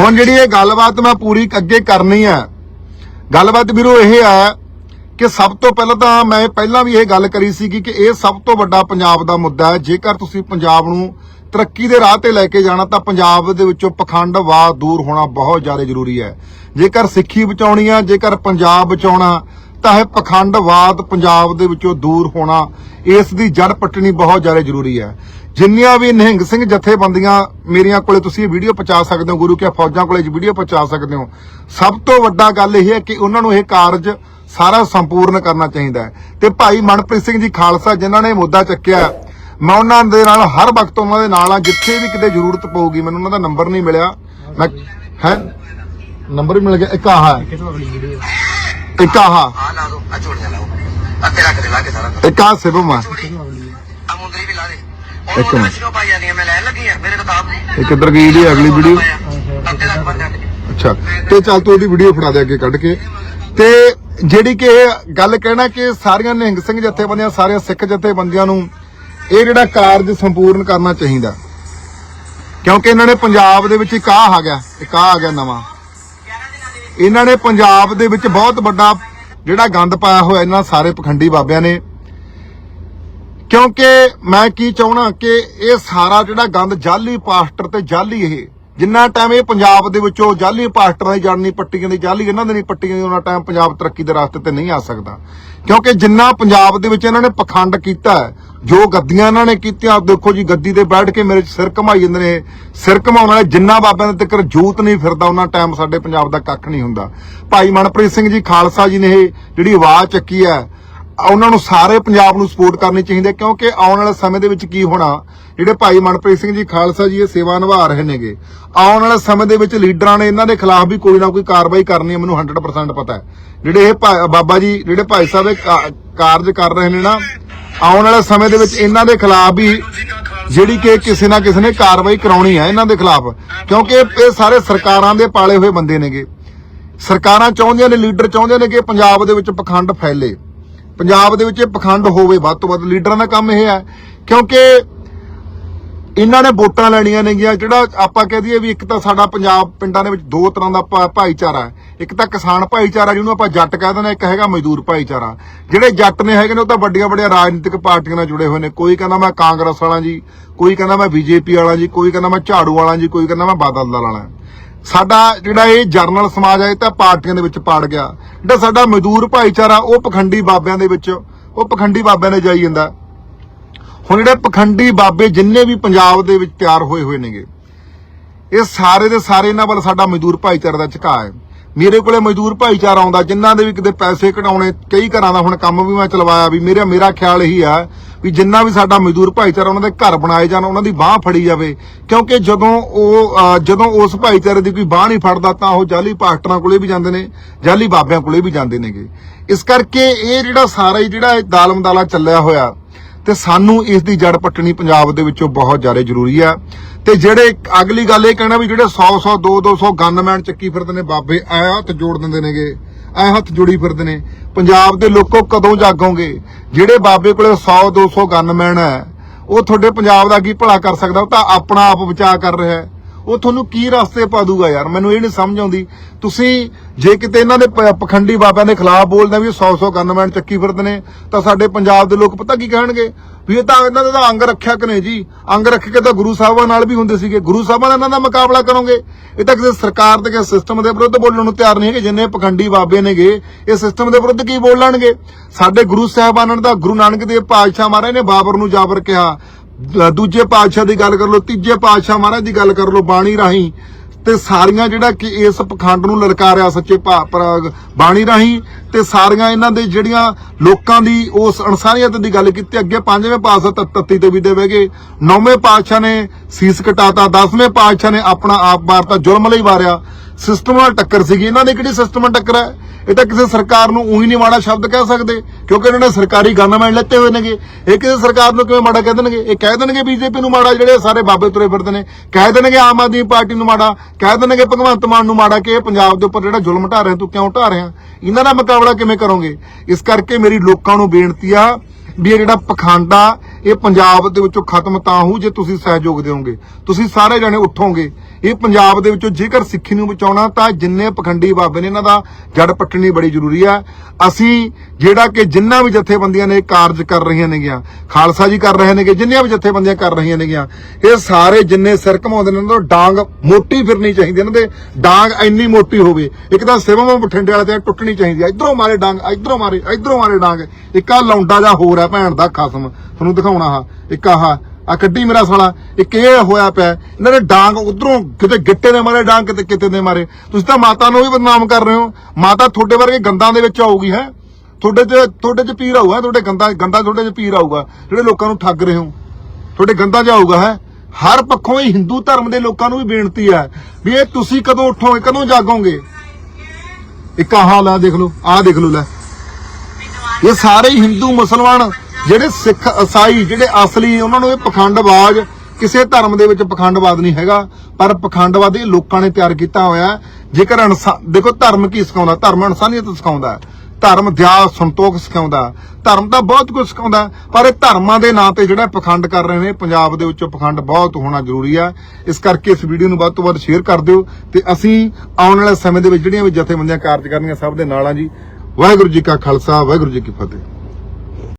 ਹੁਣ ਜਿਹੜੀ ਇਹ ਗੱਲਬਾਤ ਮੈਂ ਪੂਰੀ ਅੱਗੇ ਕਰਨੀ ਆ, ਗੱਲਬਾਤ ਵੀਰੋ ਇਹ ਆ ਕਿ ਸਭ ਤੋਂ ਪਹਿਲਾਂ ਤਾਂ ਮੈਂ ਪਹਿਲਾਂ ਵੀ ਇਹ ਗੱਲ ਕਰੀ ਸੀ ਕਿ ਇਹ ਸਭ ਤੋਂ ਵੱਡਾ ਪੰਜਾਬ ਦਾ ਮੁੱਦਾ ਹੈ। ਜੇਕਰ ਤੁਸੀਂ ਪੰਜਾਬ ਨੂੰ ਤਰੱਕੀ ਦੇ ਰਾਹ ਤੇ ਲੈ ਕੇ ਜਾਣਾ ਤਾਂ ਪੰਜਾਬ ਦੇ ਵਿੱਚੋਂ ਪਖੰਡਵਾਦ ਦੂਰ ਹੋਣਾ ਬਹੁਤ ਜ਼ਿਆਦਾ ਜ਼ਰੂਰੀ ਹੈ। ਜੇਕਰ ਸਿੱਖੀ ਬਚਾਉਣੀ ਆ, ਜੇਕਰ ਪੰਜਾਬ ਬਚਾਉਣਾ ਤਾਂ ਇਹ ਪਖੰਡਵਾਦ ਪੰਜਾਬ ਦੇ ਵਿੱਚੋਂ ਦੂਰ ਹੋਣਾ, ਇਸ ਦੀ ਜੜ ਪੱਟਣੀ ਬਹੁਤ ਜ਼ਿਆਦਾ ਜ਼ਰੂਰੀ ਹੈ। ਜਿੰਨੀਆਂ ਵੀ ਨਿਹੰਗ ਸਿੰਘ ਜਥੇਬੰਦੀਆਂ ਮੇਰੀਆਂ ਕੋਲੇ ਤੁਸੀਂ ਇਹ ਵੀਡੀਓ ਪਹੁੰਚਾ ਸਕਦੇ ਹੋ, ਗੁਰੂ ਕੇ ਫੌਜਾਂ ਕੋਲੇ ਇਹ ਵੀਡੀਓ ਪਹੁੰਚਾ ਸਕਦੇ ਹੋ। ਸਭ ਤੋਂ ਵੱਡਾ ਗੱਲ ਇਹ ਹੈ ਕਿ ਉਹਨਾਂ ਨੂੰ ਇਹ ਕਾਰਜ ਸਾਰਾ ਸੰਪੂਰਨ ਕਰਨਾ ਚਾਹੀਦਾ ਹੈ। ਤੇ ਭਾਈ ਮਨਪ੍ਰੀਤ ਸਿੰਘ ਜੀ ਖਾਲਸਾ, ਜਿਨ੍ਹਾਂ ਨੇ ਮੁੱਦਾ ਚੱਕਿਆ, ਮੈਂ ਉਹਨਾਂ ਦੇ ਨਾਲ, ਹਰ ਵਕਤ ਉਹਨਾਂ ਦੇ ਨਾਲ ਆ ਜਿੱਥੇ ਵੀ ਕਿਤੇ ਜ਼ਰੂਰਤ ਪਊਗੀ, ਮੈਨੂੰ ਉਹਨਾਂ ਦਾ ਨੰਬਰ ਨਹੀਂ ਮਿਲਿਆ। ਮੈਂ ਹੈ? ਨੰਬਰ ਮਿਲ ਗਿਆ। ਇੱਕ ਆਹ ਹੈ। ਇੱਕ ਆਹ। ਆ ਲਾ ਦੋ। ਆ ਝੋਲੀਆਂ ਲਾਓ। ਆ ਤੇਰਾ ਕਦੇ ਲਾ ਕੇ ਸਾਰਾ ਇੱਕ ਆਹ ਸਿਬਮ ਆ ਕਿਥੋਂ ਅਗਲੀ ਆ ਮੁੰਦਰੀ ਵੀ ਲਾ ਦੇ। ਇੱਕ ਉਹ ਮਿੰਟ। ਮਸ਼ੀਨੋਂ ਪਾਈ ਜਾਂਦੀਆਂ ਮੈਂ ਲੈਣ ਲੱਗੀ ਆ। ਮੇਰੇ ਕਿਤਾਬ ਇੱਕ ਇੱਧਰ ਗਈ ਜਿਹੜੀ ਅਗਲੀ ਵੀਡੀਓ ਅੱਧੇ ਲੱਖ ਬੰਦੇ ਅੱਛਾ। ਤੇ ਚੱਲ ਤੂੰ ਉਹਦੀ ਵੀਡੀਓ ਫੜਾ ਦੇ ਅੱਗੇ ਕੱਢ ਕੇ। ਤੇ ਜਿਹੜੀ ਕਿ ਇਹ ਗੱਲ ਕਹਿਣਾ ਕਿ ਸਾਰੀਆਂ ਨਿਹੰਗ ਸਿੰਘ ਜਥੇਬੰਦੀਆਂ ਸਾਰੀਆਂ ਸਿੱਖ ਜਥੇਬੰਦੀਆਂ ਨੂੰ ਇਹ ਜਿਹੜਾ ਕਾਰਜ ਸੰਪੂਰਨ ਕਰਨਾ ਚਾਹੀਦਾ। ਕਿਉਂਕਿ ਇਹਨਾਂ ਨੇ ਪੰਜਾਬ ਦੇ ਵਿੱਚ ਇੱਕ ਆਹ ਆ ਗਿਆ। ਇੱਕ ਆਹ ਆ ਗਿਆ ਨਵਾਂ। ਇਹਨਾਂ ਨੇ ਪੰਜਾਬ ਦੇ ਵਿੱਚ ਬਹੁਤ ਵੱਡਾ ਜਿਹੜਾ ਗੰਦ ਪਾਇਆ ਹੋਇਆ ਇਹਨਾਂ ਸਾਰੇ ਪਖੰਡੀ ਬਾਬਿਆਂ ਨੇ। ਕਿਉਂਕਿ ਮੈਂ ਕੀ ਚਾਹਣਾ ਕਿ ਇਹ ਸਾਰਾ ਜਿਹੜਾ ਗੰਦ ਜਾਲੀ ਪਾਸਟਰ ਤੇ ਜਾਲੀ ਇਹ, ਜਿੰਨਾ ਟਾਈਮ ਇਹ ਪੰਜਾਬ ਦੇ ਵਿੱਚੋਂ ਜਾਲੀ ਪਾਸਟਰਾਂ ਦੀ ਜੜਨੀ ਪੱਟੀਆਂ ਦੀ ਜਾਲੀ ਇਹਨਾਂ ਦੇ ਨਹੀਂ ਪੱਟੀਆਂ ਦੀ, ਉਹਨਾਂ ਟਾਈਮ ਪੰਜਾਬ ਤਰੱਕੀ ਦੇ ਰਸਤੇ ਤੇ ਨਹੀਂ ਆ ਸਕਦਾ। ਕਿਉਂਕਿ ਜਿੰਨਾ ਪੰਜਾਬ ਦੇ ਵਿੱਚ ਇਹਨਾਂ ਨੇ ਪਖੰਡ ਕੀਤਾ ਹੈ ਜੋ ਗੱਦੀਆਂ ਇਹਨਾਂ ਨੇ ਕੀਤੀਆਂ, ਆਪ ਦੇਖੋ ਜੀ, ਗੱਦੀ ਤੇ ਬੈਠ ਕੇ ਮੇਰੇ ਸਿਰ ਘਮਾਈ ਜਾਂਦੇ ਨੇ। ਸਿਰ ਘਮਾਉਣ ਵਾਲੇ ਜਿੰਨਾ ਬਾਬਿਆਂ ਦੇ ਤੱਕ ਜੂਤ ਨਹੀਂ ਫਿਰਦਾ, ਉਹਨਾਂ ਟਾਈਮ ਸਾਡੇ ਪੰਜਾਬ ਦਾ ਕੱਖ ਨਹੀਂ ਹੁੰਦਾ। ਭਾਈ ਮਨਪ੍ਰੀਤ ਸਿੰਘ ਜੀ, ਖਾਲਸਾ ਜੀ ਨੇ ਇਹ ਜਿਹੜੀ ਆਵਾਜ਼ ਚੱਕੀ ਹੈ, ਉਹਨਾਂ ਨੂੰ ਸਾਰੇ ਪੰਜਾਬ ਨੂੰ ਸਪੋਰਟ ਕਰਨੀ ਚਾਹੀਦੀ ਹੈ, ਕਿਉਂਕਿ ਆਉਣ ਵਾਲੇ ਸਮੇਂ ਦੇ ਵਿੱਚ ਕੀ ਹੋਣਾ, ਜਿਹੜੇ ਭਾਈ ਮਨਪ੍ਰੀਤ ਸਿੰਘ ਜੀ, ਖਾਲਸਾ ਜੀ ਇਹ ਸੇਵਾ ਨਿਭਾ ਰਹੇ ਨੇਗੇ। ਆਉਣ ਵਾਲੇ ਸਮੇਂ ਦੇ ਵਿੱਚ ਲੀਡਰਾਂ ਨੇ ਇਹਨਾਂ ਦੇ ਖਿਲਾਫ ਵੀ ਕੋਈ ਨਾ ਕੋਈ ਕਾਰਵਾਈ ਕਰਨੀ ਹੈ, ਮੈਨੂੰ 100% ਪਤਾ ਹੈ। ਜਿਹੜੇ ਇਹ ਭਾ- ਬਾਬਾ ਜੀ, ਜਿਹੜੇ ਭਾਈ ਸਾਹਿਬ ਇਹ ਕਾਰਜ ਕਰ ਰਹੇ ਨੇ ਨਾ ਆਉਣ ਵਾਲੇ ਸਮੇਂ ਦੇ ਵਿੱਚ ਇਹਨਾਂ ਦੇ ਖਿਲਾਫ ਵੀ ਜਿਹੜੀ ਕਿ ਕਿਸੇ ਨਾ ਕਿਸੇ ਨੇ ਕਾਰਵਾਈ ਕਰਾਉਣੀ ਹੈ ਇਹਨਾਂ ਦੇ ਖਿਲਾਫ। ਕਿਉਂਕਿ ਇਹ ਸਾਰੇ ਸਰਕਾਰਾਂ ਦੇ ਪਾਲੇ ਹੋਏ ਬੰਦੇ ਨੇਗੇ। ਸਰਕਾਰਾਂ ਚਾਹੁੰਦੀਆਂ ਨੇ, ਲੀਡਰ ਚਾਹੁੰਦੇ ਨੇ ਕਿ ਪੰਜਾਬ ਦੇ ਵਿੱਚ ਪਖੰਡ ਫੈਲੇ। ਪੰਜਾਬ ਦੇ ਵਿੱਚ ਇਹ ਪਖੰਡ ਹੋਵੇ ਵੱਧ ਤੋਂ ਵੱਧ। ਲੀਡਰਾਂ ਦਾ ਕੰਮ ਇਹ ਹੈ, ਕਿਉਂਕਿ ਇਹਨਾਂ ਨੇ ਵੋਟਾਂ ਲੈਣੀਆਂ ਨੇਗੀਆਂ। ਜਿਹੜਾ ਆਪਾਂ ਕਹਿ ਦਈਏ ਵੀ ਇੱਕ ਤਾਂ ਸਾਡਾ ਪੰਜਾਬ ਪਿੰਡਾਂ ਦੇ ਵਿੱਚ ਦੋ ਤਰ੍ਹਾਂ ਦਾ ਭਾ- ਭਾਈਚਾਰਾ ਹੈ। ਇੱਕ ਤਾਂ ਕਿਸਾਨ ਭਾਈਚਾਰਾ ਜਿਹਨੂੰ ਆਪਾਂ ਜੱਟ ਕਹਿ ਦਿੰਦੇ ਹਾਂ, ਇੱਕ ਹੈਗਾ ਮਜ਼ਦੂਰ ਭਾਈਚਾਰਾ। ਜਿਹੜੇ ਜੱਟ ਨੇ ਹੈਗੇ ਨੇ ਉਹ ਤਾਂ ਵੱਡੀਆਂ ਵੱਡੀਆਂ ਰਾਜਨੀਤਿਕ ਪਾਰਟੀਆਂ ਨਾਲ ਜੁੜੇ ਹੋਏ ਨੇ। ਕੋਈ ਕਹਿੰਦਾ ਮੈਂ ਕਾਂਗਰਸ ਵਾਲਾ ਜੀ ਕੋਈ ਕਹਿੰਦਾ ਮੈਂ ਬੀਜੇਪੀ ਵਾਲਾ ਜੀ ਕੋਈ ਕਹਿੰਦਾ ਮੈਂ ਝਾੜੂ ਵਾਲਾ ਜੀ ਕੋਈ ਕਹਿੰਦਾ ਮੈਂ ਬਾਦਲ ਦਲ ਵਾਲਾ। ਸਾਡਾ ਜਿਹੜਾ ਇਹ ਜਰਨਲ ਸਮਾਜ ਹੈ ਇਹ ਤਾਂ ਪਾਰਟੀਆਂ ਦੇ ਵਿੱਚ ਪਾੜ ਗਿਆ। ਜਿਹੜਾ ਸਾਡਾ ਮਜ਼ਦੂਰ ਭਾਈਚਾਰਾ ਉਹ ਪਖੰਡੀ ਬਾਬਿਆਂ ਦੇ ਵਿੱਚ ਉਹ ਪਖੰਡੀ ਬਾਬਿਆਂ ਨੇ ਜਾਈ ਜਾਂਦਾ। ਹੁਣ ਜਿਹੜੇ ਪਖੰਡੀ ਬਾਬੇ ਜਿੰਨੇ ਵੀ ਪੰਜਾਬ ਦੇ ਵਿੱਚ ਤਿਆਰ ਹੋਏ ਹੋਏ ਨੇਗੇ ਇਹ ਸਾਰੇ ਦੇ ਸਾਰੇ ਇਹਨਾਂ ਵੱਲ ਸਾਡਾ ਮਜ਼ਦੂਰ ਭਾਈਚਾਰੇ ਦਾ ਝੁਕਾਅ ਹੈ। ਮੇਰੇ ਕੋਲੇ ਮਜ਼ਦੂਰ ਭਾਈਚਾਰਾ ਆਉਂਦਾ, ਜਿਨ੍ਹਾਂ ਦੇ ਵੀ ਕਿਤੇ ਪੈਸੇ ਕਢਾਉਣੇ, ਕਈ ਘਰਾਂ ਦਾ ਹੁਣ ਕੰਮ ਵੀ ਮੈਂ ਚਲਵਾਇਆ, ਵੀ ਮੇਰਾ ਮੇਰਾ ਖਿਆਲ ਇਹੀ ਆ, ਵੀ ਜਿੰਨਾ ਵੀ ਸਾਡਾ ਮਜ਼ਦੂਰ ਭਾਈਚਾਰਾ ਉਹਨਾਂ ਦੇ ਘਰ ਬਣਾਏ ਜਾਣ, ਉਹਨਾਂ ਦੀ ਬਾਹ ਫੜੀ ਜਾਵੇ। ਕਿਉਂਕਿ ਜਦੋਂ ਉਹ ਜਦੋਂ ਉਸ ਭਾਈਚਾਰੇ ਦੀ ਕੋਈ ਬਾਹ ਨਹੀਂ ਫੜਦਾ, ਤਾਂ ਉਹ ਜਾਲੀ ਪਾਸਟਰਾਂ ਕੋਲੇ ਵੀ ਜਾਂਦੇ ਨੇ ਜਾਲੀ ਬਾਬਿਆਂ ਕੋਲੇ ਵੀ ਜਾਂਦੇ ਨੇਗੇ। ਇਸ ਕਰਕੇ ਇਹ ਜਿਹੜਾ ਸਾਰਾ ਹੀ ਜਿਹੜਾ ਦਾਲਮਦਾਲਾ ਚੱਲਿਆ ਹੋਇਆ ਤੇ ਸਾਨੂੰ ਇਸ ਦੀ ਜੜ ਪੱਟਣੀ ਪੰਜਾਬ ਦੇ ਵਿੱਚੋਂ ਬਹੁਤ ਜ਼ਿਆਦਾ ਜ਼ਰੂਰੀ ਆ। ਤੇ ਜਿਹੜੇ ਅਗਲੀ ਗੱਲ ਇਹ ਕਹਿਣਾ ਵੀ ਜਿਹੜੇ 100 100 2 200 ਗਨਮੈਨ ਚੱਕੀ ਫਿਰਦੇ ਨੇ ਬਾਬੇ, ਐ ਹੱਥ ਜੋੜ ਦਿੰਦੇ ਨੇਗੇ, ਐ ਹੱਥ ਜੋੜੀ ਫਿਰਦੇ ਨੇ। ਪੰਜਾਬ ਦੇ ਲੋਕੋ ਕਦੋਂ ਜਾਗੋਗੇ? ਜਿਹੜੇ ਬਾਬੇ ਕੋਲੇ 100 200 ਗਨਮੈਨ ਹੈ ਉਹ ਤੁਹਾਡੇ ਪੰਜਾਬ ਦਾ ਕੀ ਭਲਾ ਕਰ ਸਕਦਾ? ਉਹ ਤਾਂ ਆਪਣਾ ਆਪ ਬਚਾਅ ਕਰ ਰਿਹਾ ਹੈ ਉਹ ਤੁਹਾਨੂੰ ਕੀ ਰਸਤੇ ਪਾ ਦੂਗਾ ਯਾਰ? ਮੈਨੂੰ ਇਹ ਨਹੀਂ ਸਮਝ ਆਉਂਦੀ। ਤੁਸੀਂ ਜੇ ਕਿਤੇ ਇਹਨਾਂ ਦੇ ਪਖੰਡੀ ਬਾਬਿਆਂ ਦੇ ਖਿਲਾਫ ਬੋਲਦੇ ਵੀ 100 100 ਗਨਮੈਨ ਚੱਕੀ ਫਿਰਦੇ ਨੇ, ਤਾਂ ਸਾਡੇ ਪੰਜਾਬ ਦੇ ਲੋਕ ਪਤਾ ਕੀ ਕਹਿਣਗੇ? ਵੀ ਇਹ ਤਾਂ ਇਹਨਾਂ ਦਾ ਅੰਗ ਰੱਖਿਆ ਕਿ ਜੀ। ਅੰਗ ਰੱਖ ਕੇ ਤਾਂ ਗੁਰੂ ਸਾਹਿਬਾਂ ਨਾਲ ਵੀ ਹੁੰਦੇ ਸੀਗੇ। ਗੁਰੂ ਸਾਹਿਬਾਂ ਨਾਲ ਇਹਨਾਂ ਦਾ ਮੁਕਾਬਲਾ ਕਰੋਗੇ? ਇਹ ਤਾਂ ਕਿਸੇ ਸਰਕਾਰ ਦੇ ਕਿਸੇ ਸਿਸਟਮ ਦੇ ਵਿਰੁੱਧ ਬੋਲਣ ਨੂੰ ਤਿਆਰ ਨਹੀਂ ਹੈਗੇ, ਜਿੰਨੇ ਪਖੰਡੀ ਬਾਬੇ ਨੇਗੇ, ਇਹ ਸਿਸਟਮ ਦੇ ਵਿਰੁੱਧ ਕੀ ਬੋਲਣਗੇ? ਸਾਡੇ ਗੁਰੂ ਸਾਹਿਬਾਨਾਂ ਦਾ ਗੁਰੂ ਨਾਨਕ ਦੇਵ ਪਾਤਸ਼ਾਹ ਮਹਾਰਾਜ ਨੇ ਬਾਬਰ ਨੂੰ ਜਾਬਰ ਕਿਹਾ। ਦੂਜੇ ਪਾਤਸ਼ਾਹ ਦੀ ਗੱਲ ਕਰ ਲਓ, ਤੀਜੇ ਪਾਤਸ਼ਾਹ ਮਹਾਰਾਜ ਦੀ ਗੱਲ ਕਰ ਲਓ, ਬਾਣੀ ਰਾਹੀਂ ਤੇ ਸਾਰੀਆਂ ਜਿਹੜਾ ਕਿ ਇਸ ਪਖੰਡ ਨੂੰ ਲਲਕਾਰਿਆ ਸੱਚੇ ਭਾ- ਬਾਣੀ ਰਾਹੀਂ ਤੇ ਸਾਰੀਆਂ ਇਹਨਾਂ ਦੇ ਜਿਹੜੀਆਂ ਲੋਕਾਂ ਦੀ ਉਸ ਅਨਸਾਰੀਅਤ ਦੀ ਗੱਲ ਕੀਤੀ, ਅੱਗੇ ਪੰਜਵੇਂ ਪਾਤਸ਼ਾਹ ਤ- ਤੱਤੀ ਤੇ ਵੀ ਦੇਵੇਗੇ ਨੌਵੇਂ ਪਾਤਸ਼ਾਹ ਨੇ ਸੀਸ ਕਟਾਤਾ, ਦਸਵੇਂ ਪਾਤਸ਼ਾਹ ਨੇ ਆਪਣਾ ਆਪ ਮਾਰਤਾ ਜ਼ੁਲਮ ਲਈ ਵਾਰਿਆ। ਸਿਸਟਮ ਨਾਲ ਟੱਕਰ ਸੀਗੀ। ਇਹਨਾਂ ਦੀ ਕਿਹੜੀ ਸਿਸਟਮ ਨਾਲ ਟੱਕਰ ਹੈ? ਇਹ ਤਾਂ ਕਿਸੇ ਸਰਕਾਰ ਨੂੰ ਉਹੀ ਨਹੀਂ ਮਾੜਾ ਸ਼ਬਦ ਕਹਿ ਸਕਦੇ, ਕਿਉਂਕਿ ਇਹਨਾਂ ਨੇ ਸਰਕਾਰੀ ਗਨਮੈਨ ਲੱਤੇ ਹੋਏ ਨੇਗੇ। ਇਹ ਕਿਸੇ ਸਰਕਾਰ ਨੂੰ ਕਿਵੇਂ ਮਾੜਾ ਕਹਿ ਦੇਣਗੇ? ਇਹ ਕਹਿ ਦੇਣਗੇ ਬੀਜੇਪੀ ਨੂੰ ਮਾੜਾ, ਜਿਹੜੇ ਸਾਰੇ ਬਾਬੇ ਤੁਰੇ ਫਿਰਦੇ ਨੇ। ਕਹਿ ਦੇਣਗੇ ਆਮ ਆਦਮੀ ਪਾਰਟੀ ਨੂੰ ਮਾੜਾ। ਕਹਿ ਦੇਣਗੇ ਭਗਵੰਤ ਮਾਨ ਨੂੰ ਮਾੜਾ ਕਿ ਇਹ ਪੰਜਾਬ ਦੇ ਉੱਪਰ ਜਿਹੜਾ ਜ਼ੁਲਮ ਢਾ ਰਿਹਾ, ਤੂੰ ਕਿਉਂ ਢਾ ਰਿਹਾ? ਇਹਨਾਂ ਦਾ ਮੁਕਾਬਲਾ ਕਿਵੇਂ ਕਰੋਗੇ? ਇਸ ਕਰਕੇ ਮੇਰੀ ਲੋਕਾਂ ਨੂੰ ਬੇਨਤੀ ਆ ਵੀ ਇਹ ਜਿਹੜਾ ਪਖੰਡ, ਇਹ ਪੰਜਾਬ ਦੇ ਵਿੱਚੋਂ ਖਤਮ ਤਾਂ ਹੋ ਜੇ ਤੁਸੀਂ ਸਹਿਯੋਗ ਦਿਓਗੇ। ਤੁਸੀਂ ਸਾਰੇ ਜਣੇ ਉੱਠੋਗੇ। ਇਹ ਪੰਜਾਬ ਦੇ ਵਿੱਚੋਂ ਜੇਕਰ ਸਿੱਖੀ ਨੂੰ ਬਚਾਉਣਾ ਤਾਂ ਜਿੰਨੇ ਪਖੰਡੀ ਬਾਬੇ ਨੇ ਇਹਨਾਂ ਦਾ ਜੜ ਪੱਟਣੀ ਬੜੀ ਜ਼ਰੂਰੀ ਹੈ ਅਸੀਂ ਜਿਹੜਾ ਕਿ ਜਿੰਨਾ ਵੀ ਜਥੇਬੰਦੀਆਂ ਨੇ ਕਾਰਜ ਕਰ ਰਹੀਆਂ ਨੇਗੀਆਂ, ਖਾਲਸਾ ਜੀ ਕਰ ਰਹੇ ਨੇਗੇ, ਜਿੰਨੀਆਂ ਵੀ ਜਥੇਬੰਦੀਆਂ ਕਰ ਰਹੀਆਂ ਨੇਗੀਆਂ, ਇਹ ਸਾਰੇ ਜਿੰਨੇ ਸਿਰ ਘਮਾਉਂਦੇ ਨੇ ਉਹਨਾਂ ਤੋਂ ਡਾਂਗ ਮੋਟੀ ਫਿਰਨੀ ਚਾਹੀਦੀ ਇਹਨਾਂ ਦੇ। ਡਾਂਗ ਇੰਨੀ ਮੋਟੀ ਹੋਵੇ, ਇੱਕ ਤਾਂ ਸਿਵਮ ਬਠਿੰਡੇ ਵਾਲੇ ਤੇ ਟੁੱਟਣੀ ਚਾਹੀਦੀ ਹੈ ਇਧਰੋਂ ਮਾਰੇ ਡਾਂਗ, ਇਧਰੋਂ ਮਾਰੇ ਇਧਰੋਂ ਮਾਰੇ ਡਾਂਗ। ਇੱਕ ਆ ਲੌਂਡਾ ਜਾ ਹੋਰ ਹੈ ਭੈਣ ਦਾ ਖਸਮ, ਤੁਹਾਨੂੰ ਦਿਖਾਉਣਾ ਆ ਇੱਕ ਆਹ ਆ ਕੱਢੀ ਮੇਰਾ ਸਾਲਾ, ਇੱਕ ਇਹ ਹੋਇਆ ਪਿਆ, ਇਹਨਾਂ ਨੇ ਡਾਂਗ ਉਧਰੋਂ ਕਿਤੇ ਗਿੱਟੇ ਦੇ ਮਾਰੇ, ਡਾਂਗ ਕਿਤੇ ਕਿਤੇ ਦੇ ਮਾਰੇ। ਤੁਸੀਂ ਤਾਂ ਮਾਤਾ ਨੂੰ ਵੀ ਬਦਨਾਮ ਕਰ ਰਹੇ ਹੋ। ਮਾਤਾ ਤੁਹਾਡੇ ਵਰਗੇ ਗੰਦਾਂ ਦੇ ਵਿੱਚ ਆਊਗੀ, ਹੈ? ਤੁਹਾਡੇ ਚ ਤੁਹਾਡੇ ਚ ਪੀਰ ਆਊਗਾ, ਤੁਹਾਡੇ ਗੰਦਾ ਗੰਦਾ ਤੁਹਾਡੇ ਚ ਪੀਰ ਆਊਗਾ, ਜਿਹੜੇ ਲੋਕਾਂ ਨੂੰ ਠੱਗ ਰਹੇ ਹੋ। ਤੁਹਾਡੇ ਗੰਦਾ ਜਾਊਗਾ ਹੈ? ਹਰ ਪੱਖੋਂ ਹੀ ਹਿੰਦੂ ਧਰਮ ਦੇ ਲੋਕਾਂ ਨੂੰ ਵੀ ਬੇਨਤੀ ਹੈ ਵੀ ਇਹ ਤੁਸੀਂ ਕਦੋਂ ਉੱਠੋਗੇ ਕਦੋਂ ਜਾਗੋਗੇ? ਇੱਕ ਆਹ ਹਾਲ ਆ ਦੇਖ ਲਓ, ਆਹ ਦੇਖ ਲਓ ਲੈ। ਇਹ ਸਾਰੇ ਹਿੰਦੂ, ਮੁਸਲਮਾਨ ਜਿਹੜੇ ਸਿੱਖ ਈਸਾਈ ਜਿਹੜੇ ਅਸਲੀ, ਉਹਨਾਂ ਨੂੰ ਇਹ ਪਖੰਡਬਾਜ਼, ਕਿਸੇ ਧਰਮ ਦੇ ਵਿੱਚ ਪਖੰਡਵਾਦ ਨਹੀਂ ਹੈਗਾ, ਪਰ ਪਖੰਡਵਾਦ ਇਹ ਲੋਕਾਂ ਨੇ ਤਿਆਰ ਕੀਤਾ ਹੋਇਆ ਜੇਕਰ ਇਨਸਾ ਦੇਖੋ ਧਰਮ ਕੀ ਸਿਖਾਉਂਦਾ, ਧਰਮ ਇਨਸਾਨੀਅਤ ਸਿਖਾਉਂਦਾ ਧਰਮ ਦਿਆ ਸੰਤੋਖ ਸਿਖਾਉਂਦਾ ਧਰਮ ਤਾਂ ਬਹੁਤ ਕੁਝ ਸਿਖਾਉਂਦਾ ਪਰ ਇਹ ਧਰਮਾਂ ਦੇ ਨਾਂ ਤੇ ਜਿਹੜਾ ਪਖੰਡ ਕਰ ਰਹੇ ਨੇ, ਪੰਜਾਬ ਦੇ ਵਿੱਚ ਪਖੰਡ ਬਹੁਤ ਹੋਣਾ ਜ਼ਰੂਰੀ ਹੈ। ਇਸ ਕਰਕੇ ਇਸ ਵੀਡੀਓ ਨੂੰ ਵੱਧ ਤੋਂ ਵੱਧ ਸ਼ੇਅਰ ਕਰ ਦਿਓ ਤੇ ਅਸੀਂ ਆਉਣ ਵਾਲੇ ਸਮੇਂ ਦੇ ਵਿੱਚ ਜਿਹੜੀਆਂ ਵੀ ਜਥੇਬੰਦੀਆਂ ਕਾਰਜ ਕਰਨੀਆਂ ਸਭ ਦੇ ਨਾਲ ਆ ਜੀ। ਵਾਹਿਗੁਰੂ ਜੀ ਕਾ ਖਾਲਸਾ, ਵਾਹਿਗੁਰੂ ਜੀ ਕੀ ਫਤਿਹ।